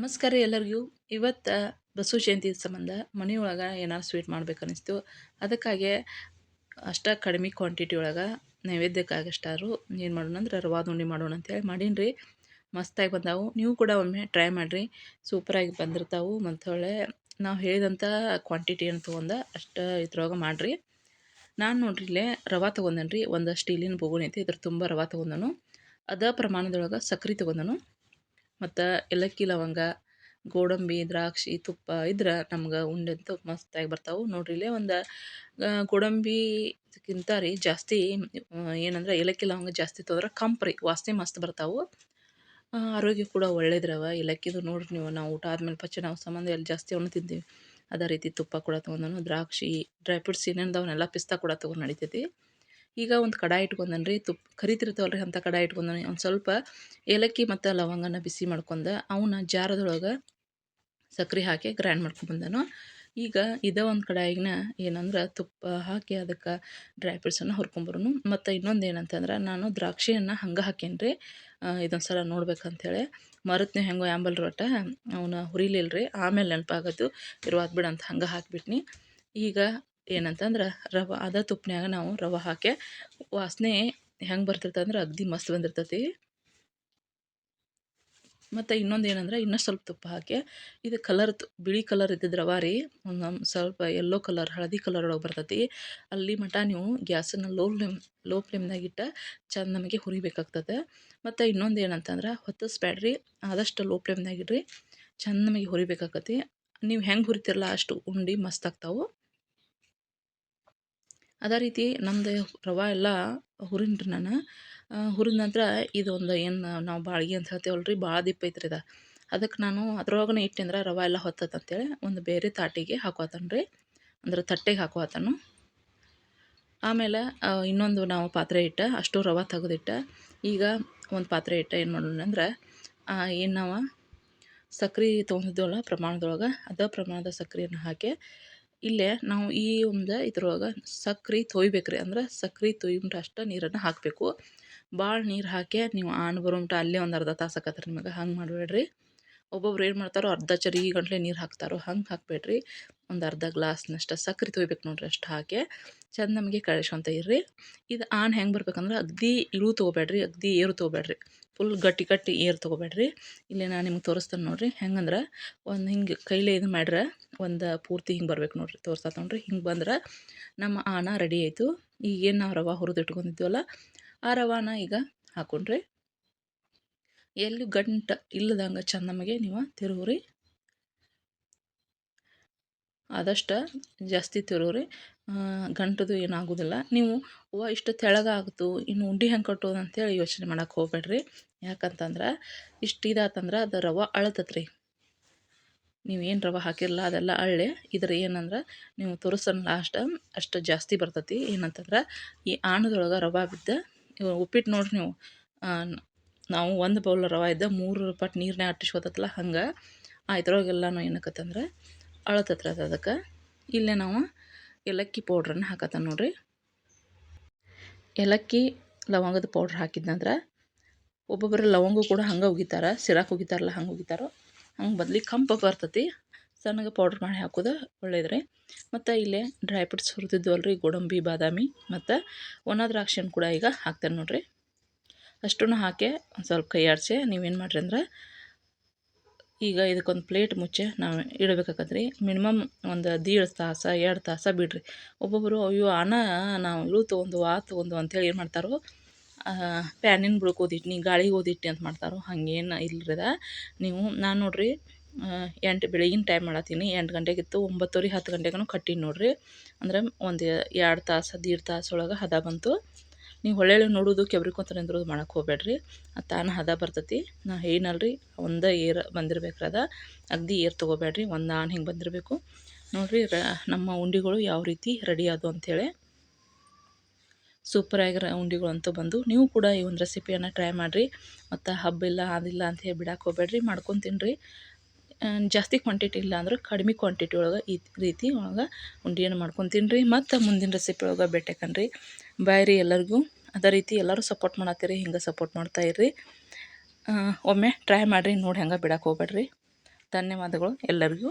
ನಮಸ್ಕಾರ ಎಲ್ಲರಿಗೂ. ಇವತ್ತು ಬಸವ ಜಯಂತಿ ಸಂಬಂಧ ಮನೆಯೊಳಗೆ ಏನಾರು ಸ್ವೀಟ್ ಮಾಡ್ಬೇಕು ಅನ್ನಿಸ್ತು ಅದಕ್ಕಾಗಿ ಅಷ್ಟ ಕಡಿಮೆ ಕ್ವಾಂಟಿಟಿ ಒಳಗೆ ನೈವೇದ್ಯಕ್ಕಾಗಷ್ಟಾರು ಏನು ಮಾಡೋಣ ಅಂದ್ರೆ ರವಾದ ಉಂಡೆ ಮಾಡೋಣ ಅಂತೇಳಿ ಮಾಡೀನಿ ರೀ. ಮಸ್ತಾಗಿ ಬಂದಾವು. ನೀವು ಕೂಡ ಒಮ್ಮೆ ಟ್ರೈ ಮಾಡಿರಿ. ಸೂಪರಾಗಿ ಬಂದಿರ್ತಾವೆ. ಮತ್ತು ಹೊಳೆ ನಾವು ಹೇಳಿದಂಥ ಕ್ವಾಂಟಿಟಿ ಏನು ತೊಗೊಂಡ ಅಷ್ಟು ಇದ್ರೊಳಗೆ ಮಾಡಿರಿ. ನಾನು ನೋಡ್ರಿ ಇಲ್ಲೇ ರವೆ ತೊಗೊಂಡೇನಿ ರೀ ಒಂದು ಸ್ಟೀಲಿನ ಬೋಗುಣಿ ಐತಿ. ಇದ್ರ ತುಂಬ ರವೆ ತೊಗೊಂಡನು. ಅದ ಪ್ರಮಾಣದೊಳಗೆ ಸಕ್ರೆ ತೊಗೊಂಡನು. ಮತ್ತು ಏಲಕ್ಕಿ ಲವಂಗ, ಗೋಡಂಬಿ, ದ್ರಾಕ್ಷಿ, ತುಪ್ಪ ಇದ್ರೆ ನಮ್ಗೆ ಉಂಡೆ ಅಂತೂ ಮಸ್ತಾಗಿ ಬರ್ತಾವೆ. ನೋಡ್ರಿ ಇಲ್ಲೇ ಒಂದು ಗೋಡಂಬಿಕ್ಕಿಂತ ರೀ ಜಾಸ್ತಿ ಏನಂದ್ರೆ ಏಲಕ್ಕಿ ಲವಂಗ ಜಾಸ್ತಿ ತೊಗೊಂಡ್ರೆ ಕಂಪ್ ರೀ, ವಾಸನೆ ಮಸ್ತ್ ಬರ್ತಾವೆ. ಆರೋಗ್ಯ ಕೂಡ ಒಳ್ಳೇದ್ರವ. ಏಲಕ್ಕಿದು ನೋಡ್ರಿ ನೀವು, ನಾವು ಊಟ ಆದ್ಮೇಲೆ ಪಚ್ಚ ನಾವು ಸಂಬಂಧ ಎಲ್ಲಿ ಜಾಸ್ತಿ ಅವನು ತಿಂತೀವಿ. ಅದೇ ರೀತಿ ತುಪ್ಪ ಕೂಡ ತೊಗೊಂಡನು, ದ್ರಾಕ್ಷಿ, ಡ್ರೈ ಫ್ರೂಟ್ಸ್ ಏನೇನು ಅವನ್ನೆಲ್ಲ ಪಿಸ್ತಾ ಕೂಡ ತೊಗೊಂಡು ನಡಿತೈತಿ. ಈಗ ಒಂದು ಕಡಾಯಿ ಇಟ್ಕೊಂಡನ್ ರೀ ತುಪ್ಪ ಕರಿತಿರ್ತಾವಲ್ಲ ರೀ ಅಂಥ ಕಡಾಯಿ ಇಟ್ಕೊಂಡನಿ ಒಂದು ಸ್ವಲ್ಪ ಏಲಕ್ಕಿ ಮತ್ತು ಲವಂಗನ ಬಿಸಿ ಮಾಡ್ಕೊಂಡು ಅವನ್ನ ಜಾರದೊಳಗೆ ಸಕ್ರೆ ಹಾಕಿ ಗ್ರ್ಯಾಂಡ್ ಮಾಡ್ಕೊಂಡ್ಬಂದನು ಈಗ ಇದೇ ಒಂದು ಕಡಾಯಿನ ಏನಂದ್ರೆ ತುಪ್ಪ ಹಾಕಿ ಅದಕ್ಕೆ ಡ್ರೈ ಫ್ರೂಟ್ಸನ್ನು ಹುರ್ಕೊಂಬರೋನು ಮತ್ತು ಇನ್ನೊಂದು ಏನಂತಂದ್ರೆ ನಾನು ದ್ರಾಕ್ಷಿಯನ್ನು ಹಂಗೆ ಹಾಕೇನಿ ರೀ ಇದೊಂದು ಸಲ ನೋಡ್ಬೇಕಂತೇಳಿ. ಮರತ್ನೇ ಹೆಂಗೋ ಆ್ಯಂಬಲ್ ರೊಟ್ಟ ಅವನ್ನ ಹುರಿಲಿಲ್ಲ ರೀ ಆಮೇಲೆ ನೆನಪಾಗೋದು. ಇರುವಾದ ಬಿಡಂತ ಹಂಗೆ ಹಾಕಿಬಿಟ್ನಿ. ಈಗ ಏನಂತಂದ್ರೆ ರವೆ, ಅದ ತುಪ್ಪನ್ಯಾಗ ನಾವು ರವೆ ಹಾಕಿ ವಾಸನೆ ಹೆಂಗೆ ಬರ್ತಿರ್ತಂದ್ರೆ ಅಗ್ದಿ ಮಸ್ತ್ ಬಂದಿರ್ತೈತಿ. ಮತ್ತು ಇನ್ನೊಂದು ಏನಂದ್ರೆ ಇನ್ನೂ ಸ್ವಲ್ಪ ತುಪ್ಪ ಹಾಕಿ ಇದು ಕಲರ್ ಬಿಳಿ ಕಲರ್ ಇದ್ದಿದ್ದು ರವೆ ರೀ, ಒಂದು ಸ್ವಲ್ಪ ಯೆಲ್ಲೋ ಕಲರ್ ಹಳದಿ ಕಲರ್ ಒಳಗೆ ಬರ್ತೈತಿ. ಅಲ್ಲಿ ಮಟ ನೀವು ಗ್ಯಾಸನ್ನು ಲೋ ಫ್ಲೇಮ್ ಲೋ ಫ್ಲೇಮ್ನಾಗ ಇಟ್ಟು ಚಂದ ನಮಗೆ ಹುರಿಬೇಕಾಗ್ತದೆ. ಮತ್ತು ಇನ್ನೊಂದು ಏನಂತಂದ್ರೆ ಹೊತ್ತಿಸ್ಬೇಡ್ರಿ ಆದಷ್ಟು ಲೋ ಫ್ಲೇಮ್ನಾಗ ಇಡ್ರಿ, ಚಂದ ನಮಗೆ ಹುರಿಬೇಕಾಗತಿ ನೀವು ಹೆಂಗೆ ಹುರಿತಿರಲ್ಲ ಅಷ್ಟು ಉಂಡೆ ಮಸ್ತ್ ಆಗ್ತಾವೆ. ಅದೇ ರೀತಿ ನಮ್ಮದು ರವೆ ಎಲ್ಲ ಹುರಿನ್ರಿ ನಾನು. ಹುರಿದ ನಂತರ ಇದೊಂದು ಏನು ನಾವು ಬಾಳ್ಗೆ ಅಂತ ಹೇಳ್ತೇವಲ್ಲ ರೀ ಭಾಳ ದಿಪ್ಪ ಐತ್ರಿ ಇದು ಅದಕ್ಕೆ ನಾನು ಅದ್ರೊಳಗನೆ ಇಟ್ಟೆ ಅಂದ್ರೆ ರವೆ ಎಲ್ಲ ಹೊತ್ತದ ಅಂತೇಳಿ ಒಂದು ಬೇರೆ ತಾಟಿಗೆ ಹಾಕೋತಾನೆ ರೀ. ಅಂದ್ರೆ ತಟ್ಟೆಗೆ ಹಾಕೋತಾನು. ಆಮೇಲೆ ಇನ್ನೊಂದು ನಾವು ಪಾತ್ರೆ ಇಟ್ಟ, ಅಷ್ಟು ರವೆ ತೆಗೆದಿಟ್ಟ. ಈಗ ಒಂದು ಪಾತ್ರೆ ಇಟ್ಟ ಏನು ಮಾಡೋಣ ಅಂದ್ರೆ ಏನು ನಾವು ಸಕ್ರೆ ತೊಗೊಂಡಿದ್ದೇವಲ್ಲ ಪ್ರಮಾಣದೊಳಗೆ, ಅದೇ ಪ್ರಮಾಣದ ಸಕ್ರೆಯನ್ನು ಹಾಕಿ ಇಲ್ಲೇ ನಾವು ಈ ಒಂದು ಇದ್ರೊಳಗೆ ಸಕ್ರೆ ತೊಯ್ಬೇಕು ಅಂದ್ರೆ ಸಕ್ರೆ ತೊಯ್ಬಿಟ್ಟು ಅಷ್ಟು ನೀರನ್ನು ಹಾಕಬೇಕು. ಭಾಳ ನೀರು ಹಾಕಿ ನೀವು ಆನ್ ಬರೋಮಟ ಅಲ್ಲೇ ಒಂದು ಅರ್ಧ ತಾಸು ಆಕತ್ರಿ ನಿಮಗೆ. ಹಂಗೆ ಮಾಡಬೇಡ್ರಿ. ಒಬ್ಬೊಬ್ರು ಏನು ಮಾಡ್ತಾರೋ ಅರ್ಧ ಚರಿ ಗಂಟ್ಲೆ ನೀರು ಹಾಕ್ತಾರೋ ಹಂಗೆ ಹಾಕಬೇಡ್ರಿ. ಒಂದು ಅರ್ಧ ಗ್ಲಾಸ್ನಷ್ಟು ಸಕ್ಕರೆ ತೊಯ್ಬೇಕು ನೋಡ್ರಿ ಅಷ್ಟು ಹಾಕಿ. ಚಂದ ನಮಗೆ ಕಳಿಸ್ಕೊಂತ ಇರ್ರಿ. ಇದು ಆನ್ ಹೆಂಗೆ ಬರ್ಬೇಕಂದ್ರೆ ಅಗ್ದಿ ಇಳು ತೊಗೋಬೇಡ್ರಿ, ಅಗ್ದಿ ಏರು ತೊಗೋಬೇಡ್ರಿ. ಫುಲ್ ಗಟ್ಟಿ ಗಟ್ಟಿ ಏರು ತೊಗೋಬೇಡ್ರಿ. ಇಲ್ಲಿ ನಾನು ನಿಮ್ಗೆ ತೋರಿಸ್ತೇನೆ ನೋಡ್ರಿ. ಹೆಂಗಂದ್ರೆ ಒಂದು ಹಿಂಗೆ ಕೈಲೇ ಇದು ಮಾಡ್ರೆ ಒಂದು ಪೂರ್ತಿ ಹಿಂಗೆ ಬರ್ಬೇಕು ನೋಡ್ರಿ. ತೋರಿಸ್ತಾ ತೊಗೊಂಡ್ರಿ ಹಿಂಗೆ ಬಂದ್ರೆ ನಮ್ಮ ಆನ ರೆಡಿ ಆಯಿತು. ಈಗೇನು ನಾವು ರವೆ ಹುರಿದು ಇಟ್ಕೊಂಡಿದ್ದೀವಲ್ಲ ಆ ರವಾನ ಈಗ ಹಾಕೊಂಡ್ರಿ. ಎಲ್ಲಿ ಗಂಟು ಇಲ್ಲದಂಗೆ ಚಂದ ನೀವು ತಿರುವ್ರಿ ಆದಷ್ಟು ಜಾಸ್ತಿ ತಿರುವ್ರಿ ಗಂಟದು ಏನಾಗೋದಿಲ್ಲ. ನೀವು ಹೂವು ಇಷ್ಟು ತೆಳಗಾಗ್ತು, ಇನ್ನು ಉಂಡೆ ಹೆಂಗೆ ಕಟ್ಟೋದು? ಅಂತೇಳಿ ಯೋಚನೆ ಮಾಡೋಕೆ ಹೋಗ್ಬೇಡ್ರಿ. ಯಾಕಂತಂದ್ರೆ, ಇಷ್ಟು ಇದಾತಂದ್ರೆ ಅದು ರವೆ ಅಳತತ್ರಿ. ಏನು ರವೆ ಹಾಕಿರಲ್ಲ ಅದೆಲ್ಲ ಅಳ್ಳೆ. ಇದ್ರ ಏನಂದ್ರೆ, ನೀವು ತೋರಿಸೋಣ ಲಾಸ್ಟ್ ಅಷ್ಟು ಜಾಸ್ತಿ ಬರ್ತೈತಿ. ಏನಂತಂದ್ರೆ, ಈ ಆಣದೊಳಗೆ ರವೆ ಬಿದ್ದ ಉಪ್ಪಿಟ್ಟು ನೋಡ್ರಿ ನೀವು. ನಾವು ಒಂದು ಬೌಲ್ ರವೆ ಇದ್ದ, ಮೂರು ಪಟ್ಟು ನೀರನ್ನೇ ಅಟ್ಟಿಸ್ಕೊತಲ್ಲ ಹಂಗೆ. ಆ ಏನಾಕತ್ತಂದ್ರೆ ಏನಕ್ಕತ್ತಂದ್ರೆ ಅಳತತ್ರ ಅದು ಅದಕ್ಕೆ? ಇಲ್ಲೇ ನಾವು ಏಲಕ್ಕಿ ಪೌಡ್ರನ್ನು ಹಾಕತ್ತ ನೋಡ್ರಿ. ಏಲಕ್ಕಿ, ಲವಂಗದ ಪೌಡ್ರ್ ಹಾಕಿದ್ನಂದ್ರೆ ಒಬ್ಬೊಬ್ಬರು ಲವಂಗ ಕೂಡ ಹಂಗೆ ಉಗಿತಾರೆ, ಸಿರಾಕ್ ಉಗಿತಾರಲ್ಲ ಹಂಗೆ ಉಗಿತಾರೋ. ಹಂಗೆ ಬದಲಿ ಕಂಪ ಬರ್ತತಿ, ಸಣ್ಣಗೆ ಪೌಡ್ರ್ ಮಾಡಿ ಹಾಕೋದು ಒಳ್ಳೇದ್ರಿ. ಮತ್ತು ಇಲ್ಲೇ ಡ್ರೈ ಫ್ರೂಟ್ಸ್ ಹುರಿದಿದ್ವಲ್ರಿ, ಗೋಡಂಬಿ, ಬಾದಾಮಿ ಮತ್ತು ಒಣ ದ್ರಾಕ್ಷಿಯನ್ನು ಕೂಡ ಈಗ ಹಾಕ್ತಾರೆ ನೋಡಿರಿ. ಅಷ್ಟನ್ನು ಹಾಕಿ ಒಂದು ಸ್ವಲ್ಪ ಕೈ ಆಡಿಸಿ ನೀವೇನು ಮಾಡಿರಿ ಅಂದ್ರೆ ಈಗ ಇದಕ್ಕೊಂದು ಪ್ಲೇಟ್ ಮುಚ್ಚೆ, ನಾವು ಇಡಬೇಕಾಗತ್ತೆ ಮಿನಿಮಮ್ ಒಂದು ದೀಡ್ ತಾಸು, ಎರಡು ತಾಸು ಬಿಡ್ರಿ. ಒಬ್ಬೊಬ್ಬರು ಅಯ್ಯೋ ಅನ್ನ ನಾವು ಇಳು ತೊಗೊಂಡು ಆ ತೊಗೊಂಡು ಅಂಥೇಳಿ ಏನು ಮಾಡ್ತಾರೋ ಪ್ಯಾನಿನ ಬಿಳ್ಕೋದಿಟ್ಟು ನೀ ಗಾಳಿಗೆ ಓದಿಟ್ಟು ಅಂತ ಮಾಡ್ತಾರೋ, ಹಾಗೇನು ಇಲ್ಲರದ ನೀವು, ನಾನು ನೋಡಿರಿ ಎಂಟು ಬೆಳಗಿನ ಟೈಮ್ ಮಾಡತ್ತೀನಿ ಎಂಟು ಗಂಟೆಗಿತ್ತು ಒಂಬತ್ತುವರೆ, ಹತ್ತು ಗಂಟೆಗೂ ಕಟ್ಟಿನಿ ನೋಡಿರಿ. ಅಂದ್ರೆ ಒಂದು ಎರಡು ತಾಸು, ದೀಡ್ ತಾಸು ಒಳಗೆ ಹದ ಬಂತು. ನೀವು ಹೊಳ್ಳೆ ನೋಡೋದು ಕೆಬ್ರಿಕೊಂತ ನಿಂದ್ರೋದು ಮಾಡೋಕೆ ಹೋಗ್ಬೇಡ್ರಿ. ಅದು ತಾನು ಹದ ಬರ್ತೈತಿ. ನಾ ಏನಲ್ರಿ ಒಂದೇ ಏರ್ ಬಂದಿರ್ಬೇಕ್ರಿ ಅದ ಅಗ್ದಿ ಏರ್ ತೊಗೋಬೇಡ್ರಿ, ಒಂದು ಆಣ್ ಹಿಂಗೆ ಬಂದಿರಬೇಕು. ನೋಡಿರಿ ನಮ್ಮ ಉಂಡಿಗಳು ಯಾವ ರೀತಿ ರೆಡಿ ಆದವು ಅಂಥೇಳಿ ಉಂಡಿಗಳು ಅಂತೂ ಬಂದು, ನೀವು ಕೂಡ ಈ ಒಂದು ರೆಸಿಪಿಯನ್ನು ಟ್ರೈ ಮಾಡಿರಿ. ಮತ್ತು ಹಬ್ಬಿಲ್ಲ ಅದಿಲ್ಲ ಅಂತ ಹೇಳಿ ಬಿಡಕ್ಕೆ ಹೋಗ್ಬೇಡ್ರಿ, ಮಾಡ್ಕೊಂಡು ತಿನ್ನಿರಿ ಜಾಸ್ತಿ ಕ್ವಾಂಟಿಟಿ ಇಲ್ಲ ಅಂದ್ರೆ ಕಡಿಮೆ ಕ್ವಾಂಟಿಟಿ ಒಳಗೆ ಈ ರೀತಿ ಒಳಗೆ ಉಂಡಿಯನ್ನು ಮಾಡ್ಕೊಂಡು ತಿನ್ನಿರಿ ಮತ್ತು ಮುಂದಿನ ರೆಸಿಪಿ ಒಳಗೆ ಭೇಟಿ ಬಾಯ್ ರೀ ಎಲ್ಲರಿಗೂ. ಅದೇ ರೀತಿ ಎಲ್ಲರೂ ಸಪೋರ್ಟ್ ಮಾಡತ್ತೀರಿ, ಹಿಂಗೆ ಸಪೋರ್ಟ್ ಮಾಡ್ತಾ ಇರ್ರಿ. ಒಮ್ಮೆ ಟ್ರೈ ಮಾಡಿರಿ, ನೋಡಿ ಹೆಂಗೆ ಬಿಡಕ್ಕೆ ಹೋಗ್ಬೇಡ್ರಿ. ಧನ್ಯವಾದಗಳು ಎಲ್ಲರಿಗೂ.